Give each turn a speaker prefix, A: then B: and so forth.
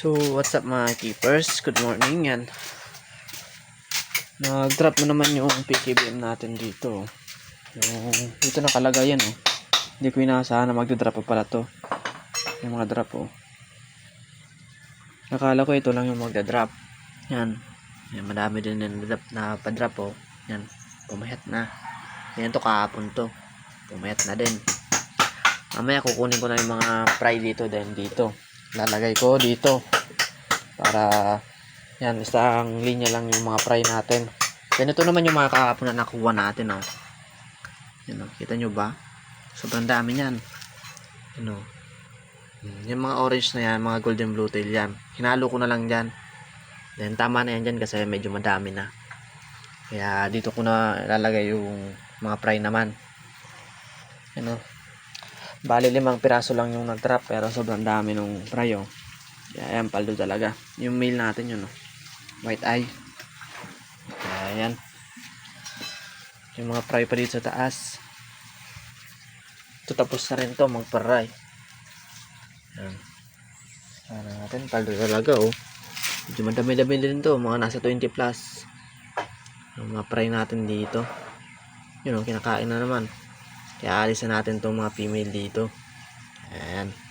A: So, what's up mga keepers? Good morning yan. Nag-drop na naman yung PKBM natin dito. Yung, dito nakalagay yan oh. Hindi ko inaasahan na magdodrop pa pala to. Yung mga drop oh. Nakala ko ito lang yung magdadrop. Yan. Yan, madami din yung drop na pa-drop oh. Yan. Pumayat na. Yan to kahapon to. Pumayat na din. Mamaya kukunin ko na yung mga fry dito then dito. Lalagay ko dito. Para yan, isang linya lang yung mga fry natin. Then ito naman yung mga kahapon na nakuha natin oh. Yan oh, kita nyo ba? Sobrang dami yan. Ano? Yung mga orange na yan, mga golden blue tail yan. Hinalo ko na lang dyan. Then tama na yan dyan kasi medyo madami na. Kaya dito ko na ilalagay yung mga fry naman. Ano? Bali limang piraso lang yung nag-trap pero sobrang dami nung fry oh. Kaya yan, paldo talaga. Yung meal natin yun oh. White eye. Kaya yan. Yung mga fry pa dito sa taas. Ito tapos na rin to magparay. Yan. Sana natin, paldo talaga oh. Medyo madami-dami din to, mga nasa 20 plus. Yung mga fry natin dito. Yun oh, kinakain na naman. Kaya alis na natin tong mga female dito. Ayan.